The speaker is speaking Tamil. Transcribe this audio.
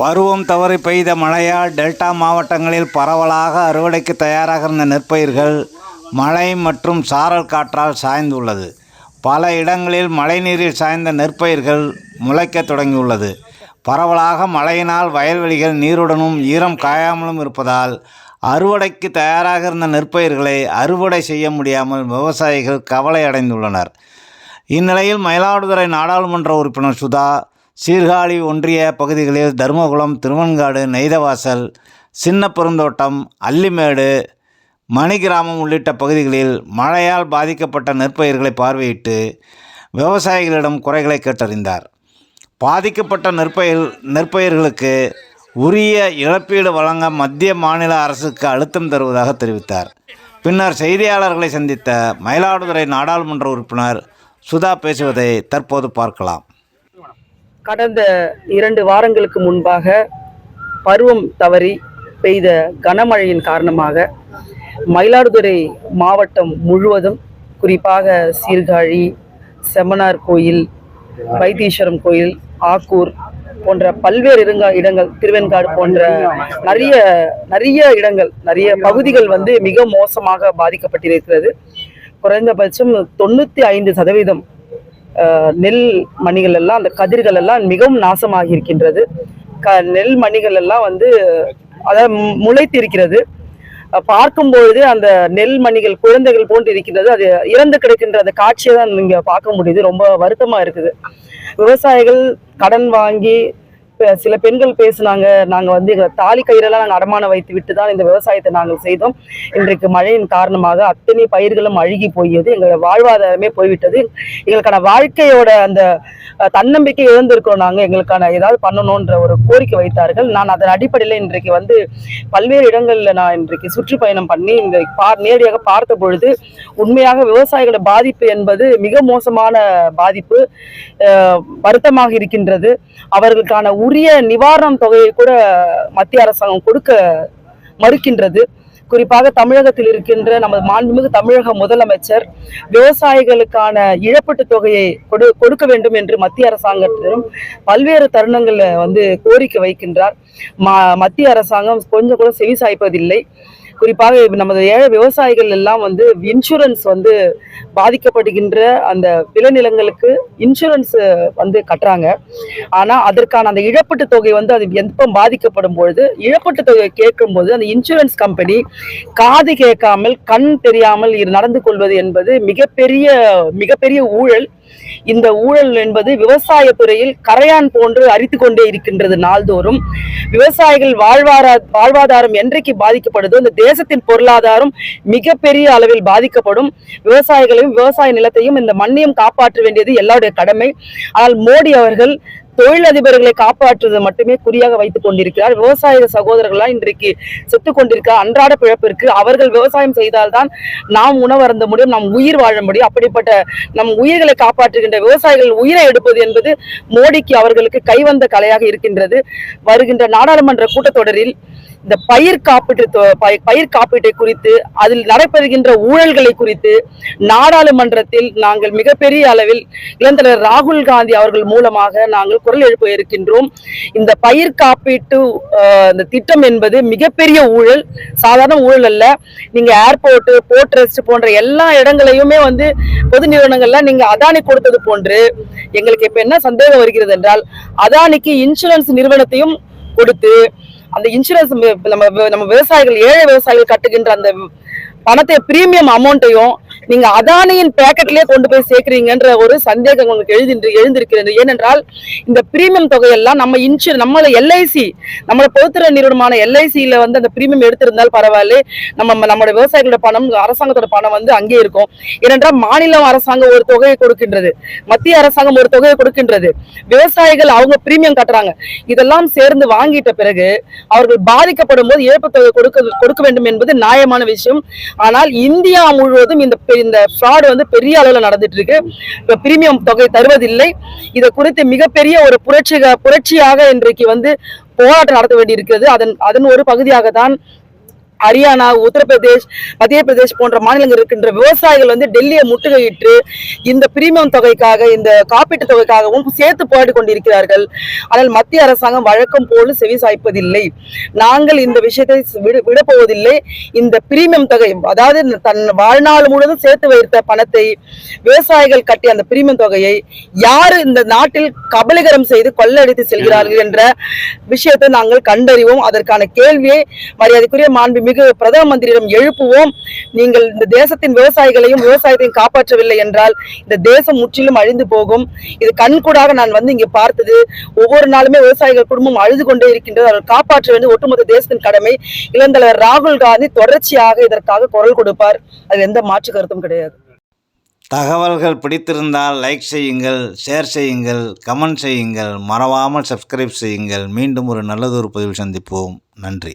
பருவம் தவறி பெய்த மழையால் டெல்டா மாவட்டங்களில் பரவலாக அறுவடைக்கு தயாராக இருந்த நெற்பயிர்கள் மழை மற்றும் சாரல் காற்றால் சாய்ந்துள்ளது. பல இடங்களில் மழைநீரில் சாய்ந்த நெற்பயிர்கள் முளைக்கத் தொடங்கியுள்ளது. பரவலாக மழையினால் வயல்வெளிகள் நீருடனும் ஈரம் காயாமலும் இருப்பதால் அறுவடைக்கு தயாராக இருந்த நெற்பயிர்களை அறுவடை செய்ய முடியாமல் விவசாயிகள் கவலை அடைந்துள்ளனர் இந்நிலையில் மயிலாடுதுறை நாடாளுமன்ற உறுப்பினர் சுதா சீர்காழி ஒன்றிய பகுதிகளில் தர்மகுளம் திருவன்காடு நெய்தவாசல் சின்ன பெருந்தோட்டம் அல்லிமேடு மணிகிராமம் உள்ளிட்ட பகுதிகளில் மழையால் பாதிக்கப்பட்ட நெற்பயிர்களை பார்வையிட்டு விவசாயிகளிடம் குறைகளை கேட்டறிந்தார். பாதிக்கப்பட்ட நெற்பயிர் நெற்பயிர்களுக்கு உரிய இழப்பீடு வழங்க மத்திய மாநில அரசுக்கு அழுத்தம் தருவதாக தெரிவித்தார். பின்னர் செய்தியாளர்களை சந்தித்த மயிலாடுதுறை நாடாளுமன்ற உறுப்பினர் சுதா பேசுவதை தற்போது பார்க்கலாம். கடந்த இரண்டு வாரங்களுக்கு முன்பாக பருவம் தவறி பெய்த கனமழையின் காரணமாக மயிலாடுதுறை மாவட்டம் முழுவதும் குறிப்பாக சீர்காழி செம்மனார் கோயில் வைத்தீஸ்வரம் கோயில் ஆக்கூர் போன்ற பல்வேறு இருங்க இடங்கள் திருவெண்காடு போன்ற நிறைய நிறைய இடங்கள் நிறைய பகுதிகள் வந்து மிக மோசமாக பாதிக்கப்பட்டிருக்கிறது. குறைந்தபட்சம் தொண்ணூற்றி ஐந்து சதவீதம் நெல் மணிகள் எல்லாம் அந்த கதிர்கள் எல்லாம் மிகவும் நாசமாகி இருக்கின்றது க நெல் மணிகள் எல்லாம் வந்து அதாவது முளைத்திருக்கிறது. பார்க்கும் பொழுது அந்த நெல் மணிகள் குழந்தைகள் போன்று இருக்கின்றது. அது இறந்து கிடக்கின்ற அந்த காட்சியை தான் நீங்க பார்க்க முடியுது. ரொம்ப வருத்தமா இருக்குது. விவசாயிகள் கடன் வாங்கி சில பெண்கள் பேசுனாங்க நாங்க வந்து எங்க தாலி கயிறெல்லாம் நாங்கள் அடமானம் வைத்து விட்டு தான் இந்த விவசாயத்தை நாங்கள் செய்தோம். இன்றைக்கு மழையின் காரணமாக அத்தனை பயிர்களும் அழுகி போயது எங்கள் வாழ்வாதாரமே போய்விட்டது. எங்களுக்கான வாழ்க்கையோட அந்த தன்னம்பிக்கை இழந்திருக்கிறோம் நாங்கள் எங்களுக்கான ஏதாவது பண்ணணுன்ற ஒரு கோரிக்கை வைத்தார்கள். நான் அதன் அடிப்படையில் இன்றைக்கு வந்து பல்வேறு இடங்களில் நான் இன்றைக்கு சுற்றுப்பயணம் பண்ணி இந்த பார் நேரடியாக பார்த்த பொழுது உண்மையாக விவசாயிகளோட பாதிப்பு என்பது மிக மோசமான பாதிப்பு வருத்தமாக இருக்கின்றது. அவர்களுக்கான உரிய நிவாரணம் தொகையை கூட மத்திய அரசாங்கம் கொடுக்க மறுக்கின்றது. குறிப்பாக தமிழகத்தில் இருக்கின்ற நமது மாண்புமிகு தமிழக முதலமைச்சர் விவசாயிகளுக்கான இழப்பீட்டு தொகையை கொடு கொடுக்க வேண்டும் என்று மத்திய அரசாங்கத்திலும் பல்வேறு தருணங்களில் வந்து கோரிக்கை வைக்கின்றார். ம மத்திய அரசாங்கம் கொஞ்சம் கூட செவி சாய்ப்பதில்லை. குறிப்பாக நமது ஏழை விவசாயிகள் எல்லாம் வந்து இன்சூரன்ஸ் வந்து பாதிக்கப்படுகின்ற அந்த விளைநிலங்களுக்கு இன்சூரன்ஸ் வந்து கட்டுறாங்க. ஆனால் அதற்கான அந்த இழப்பீட்டு தொகை வந்து அது எப்போ பாதிக்கப்படும் பொழுது இழப்பீட்டு தொகை கேட்கும்போது அந்த இன்சூரன்ஸ் கம்பெனி காது கேட்காமல் கண் தெரியாமல் இரு- நடந்து கொள்வது என்பது மிகப்பெரிய மிகப்பெரிய ஊழல். இந்த ஊழல் என்பது விவசாய துறையில் கரையான் போன்று அரித்து கொண்டே இருக்கின்றது நாள்தோறும். விவசாயிகள் வாழ்வாரா வாழ்வாதாரம் என்றைக்கு பாதிக்கப்படுதோ இந்த தேசத்தின் பொருளாதாரம் மிகப்பெரிய அளவில் பாதிக்கப்படும். விவசாயிகளையும் விவசாய நிலத்தையும் இந்த மண்ணையும் காப்பாற்ற வேண்டியது எல்லாருடைய கடமை. ஆனால் மோடி அவர்கள் தொழிலதிபர்களை காப்பாற்றுவது மட்டுமே குறியாக வைத்துக் கொண்டிருக்கிறார். விவசாய சகோதரர்களால் இன்றைக்கு செத்து கொண்டிருக்க அன்றாட பிழப்பிற்கு அவர்கள் விவசாயம் செய்தால்தான் நாம் உணவருந்த முடியும் நாம் உயிர் வாழ முடியும். அப்படிப்பட்ட நம் உயிர்களை காப்பாற்றுகின்ற விவசாயிகள் உயிரை எடுப்பது என்பது மோடிக்கு அவர்களுக்கு கைவந்த கலையாக இருக்கின்றது. வருகின்ற நாடாளுமன்ற கூட்டத்தொடரில் இந்த பயிர் காப்பீட்டு தொ- பயிர் காப்பீட்டை குறித்து அதில் நடைபெறுகின்ற ஊழல்களை குறித்து நாடாளுமன்றத்தில் நாங்கள் மிகப்பெரிய அளவில் இளந்தலைவர் ராகுல் காந்தி அவர்கள் மூலமாக நாங்கள் குரல் எழுப்ப இருக்கின்றோம். இந்த பயிர் காப்பீட்டு இந்த திட்டம் என்பது மிகப்பெரிய ஊழல் சாதாரண ஊழல் அல்ல. நீங்க ஏர்போர்ட் போர்ட் ரெஸ்ட் போன்ற எல்லா இடங்களையுமே வந்து பொது நிறுவனங்கள்ல நீங்க அதானி கொடுத்தது போன்று எங்களுக்கு இப்ப என்ன சந்தேகம் வருகிறது என்றால் அதானிக்கு இன்சூரன்ஸ் நிறுவனத்தையும் கொடுத்து அந்த இன்சூரன்ஸ் நம்ம நம்ம விவசாயிகள் ஏழை விவசாயிகள் கட்டுகின்ற அந்த பணத்தை பிரீமியம் அமௌண்ட்டையும் நீங்க அதானியின் பேக்கெட்லயே கொண்டு போய் சேர்க்கிறீங்கன்ற ஒரு சந்தேகம் உங்களுக்கு எழுதி எழுந்திருக்கிறது. ஏனென்றால் இந்த பிரீமியம் தொகையெல்லாம் நம்ம இன்சூர் நம்மள எல்ஐசி நம்மளோட பொதுத்துறை நிறுவனமான எல்ஐசியில வந்து அந்த பிரீமியம் எடுத்திருந்தால் பரவாயில்ல. நம்ம நம்மளோட விவசாயிகளோட பணம் அரசாங்கத்தோட பணம் வந்து அங்கே இருக்கும். ஏனென்றால் மாநிலம் அரசாங்கம் ஒரு தொகையை கொடுக்கின்றது. மத்திய அரசாங்கம் ஒரு தொகையை கொடுக்கின்றது. விவசாயிகள் அவங்க பிரீமியம் கட்டுறாங்க. இதெல்லாம் சேர்ந்து வாங்கிட்ட பிறகு அவர்கள் பாதிக்கப்படும் போது இழப்பு தொகை கொடுக்க கொடுக்க வேண்டும் என்பது நியாயமான விஷயம். ஆனால் இந்தியா முழுவதும் இந்த இந்த ஃப்ராடு வந்து பெரிய அளவில் நடந்துட்டு இருக்கு இப்போ பிரீமியம் தொகை தருவதில்லை. இதை குறித்து மிகப்பெரிய ஒரு புரட்சி புரட்சியாக இன்றைக்கு வந்து போராட்டம் நடத்த வேண்டியிருக்கிறது. அதன் அதன் ஒரு பகுதியாக தான் ஹரியானா உத்தரப்பிரதேஷ் மத்திய பிரதேஷ் போன்ற மாநிலங்கள் இருக்கின்ற விவசாயிகள் வந்து டெல்லியை முற்றுகையிட்டு இந்த பிரீமியம் தொகைக்காக இந்த காப்பீட்டு தொகைக்காகவும் சேர்த்து போராடி கொண்டிருக்கிறார்கள். ஆனால் மத்திய அரசாங்கம் வழக்கம் போல செவி சாய்ப்பதில்லை. நாங்கள் இந்த விஷயத்தை விட விடப்போவதில்லை. இந்த பிரீமியம் தொகை அதாவது தன் வாழ்நாள் முழுவதும் சேர்த்து வைத்த பணத்தை விவசாயிகள் கட்டிய அந்த பிரீமியம் தொகையை யார் இந்த நாட்டில் கபலீகரம் செய்து கொள்ளடித்து செல்கிறார்கள் என்ற விஷயத்தை நாங்கள் கண்டறிவோம். அதற்கான கேள்வியை மரியாதைக்குரிய மிகு பிரதம மந்திரியிடம் எழுப்புவோம். நீங்கள் இந்த தேசத்தின் விவசாயிகளையும் விவசாயத்தையும் காப்பாற்றவில்லை என்றால் இந்த தேசம் முற்றிலும் அழிந்து போகும். இது கண்கூடாக நான் வந்து இங்கே பார்த்தது. ஒவ்வொரு நாளுமே விவசாயிகள் குடும்பம் அழுது கொண்டே இருக்கின்றது. அவர்கள் காப்பாற்ற வேண்டிய ஒட்டுமொத்த தேசத்தின் கடமை. இளந்தலைவர் ராகுல் காந்தி தொடர்ச்சியாக இதற்காக குரல் கொடுப்பார். அது எந்த மாற்று கருத்தும் கிடையாது. தகவல்கள் பிடித்திருந்தால் லைக் செய்யுங்கள் ஷேர் செய்யுங்கள் கமெண்ட் செய்யுங்கள் மறவாமல் சப்ஸ்கிரைப் செய்யுங்கள். மீண்டும் ஒரு நல்லதொரு பதிவு சந்திப்போம். நன்றி.